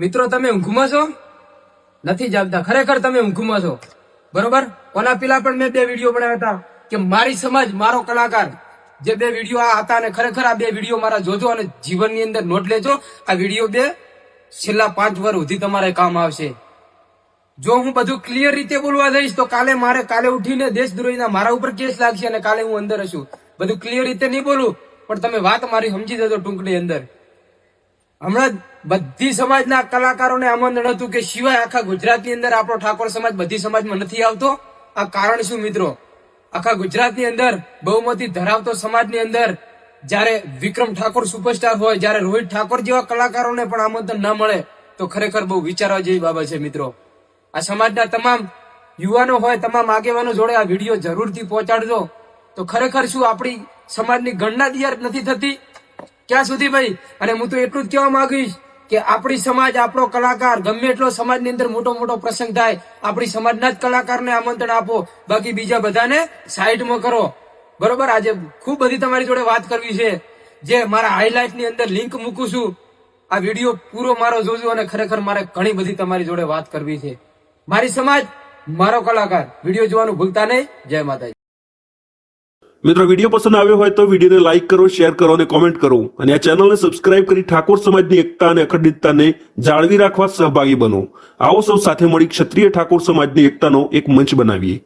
મિત્રો, તમે ઊંઘમાં છો? નથી જાગતા. ખરેખર તમે ઊંઘમાં છો. બરોબર? ઓલા પેલા પણ મેં બે વીડિયો બનાવ્યા હતા કે મારી સમાજ, મારો કલાકાર, જે બે વીડિયો આ હતા અને ખરેખર આ બે વીડિયો મારા જોજો અને જીવનની અંદર નોટ લેજો. આ વીડિયો બે છેલ્લા પાંચ વર્ષ સુધી તમારે કામ આવશે. જો હું બધું ક્લિયર રીતે બોલવા જઈશ, તો કાલે મારે કાલે ઉઠીને દેશદ્રોહીના મારા ઉપર કેસ લાગશે અને કાલે હું અંદર હશું બધું ક્લિયર રીતે નહીં બોલું, પણ તમે વાત મારી સમજી જજો ટૂંકની અંદર. હમણાં બધી સમાજના કલાકારોને આમંત્રણ હતું કે સિવાય આખા ગુજરાતની અંદર આપણો ઠાકોર સમાજ બધી સમાજમાં નથી આવતો. આ કારણ શું મિત્રો? આખા ગુજરાતની અંદર બહુમતી ધરાવતો સમાજની અંદર જ્યારે વિક્રમ ઠાકોર સુપરસ્ટાર હોય, જ્યારે રોહિત ઠાકોર જેવા કલાકારોને પણ આમંત્રણ ન મળે, તો ખરેખર બહુ વિચારવા જેવી બાબત છે મિત્રો. આ સમાજના તમામ યુવાનો હોય, તમામ આગેવાનો જોડે આ વીડિયો જરૂરથી પહોંચાડજો. તો ખરેખર શું આપણી સમાજની ગણના તૈયાર નથી થતી? ક્યાં સુધી ભાઈ, અને હું તો એટલું જ કહેવા માંગીશ કે આપણી સમાજ, આપણો કલાકાર, ગમે એટલો સમાજની અંદર મોટો મોટો પ્રસંગ થાય, આપણી સમાજના જ કલાકારને આમંત્રણ આપો. બાકી બીજા બધાને સાઈડમાં કરો. બરોબર? આજે ખૂબ બધી તમારી જોડે વાત કરવી છે. જે મારા હાઇલાઇટની અંદર લિંક મૂકું છું. આ વીડિયો પૂરો મારો જોજો અને ખરેખર મારે ઘણી બધી તમારી જોડે વાત કરવી છે. મારી સમાજ, મારો કલાકાર. વીડિયો જોવાનું ભૂલતા નહીં. જય માતાજી. મિત્રો, વીડિયો પસંદ આવ્યો હોય તો વિડીયોને લાઈક કરો શેર કરો અને કોમેન્ટ કરો. અને આ ચેનલને સબસ્ક્રાઇબ કરી ઠાકોર સમાજની એકતા અને અખંડિતતાને જાળવી રાખવા સહભાગી બનો. આવો સૌ સાથે મળી ક્ષત્રિય ઠાકોર સમાજની એકતાનો એક મંચ બનાવીએ.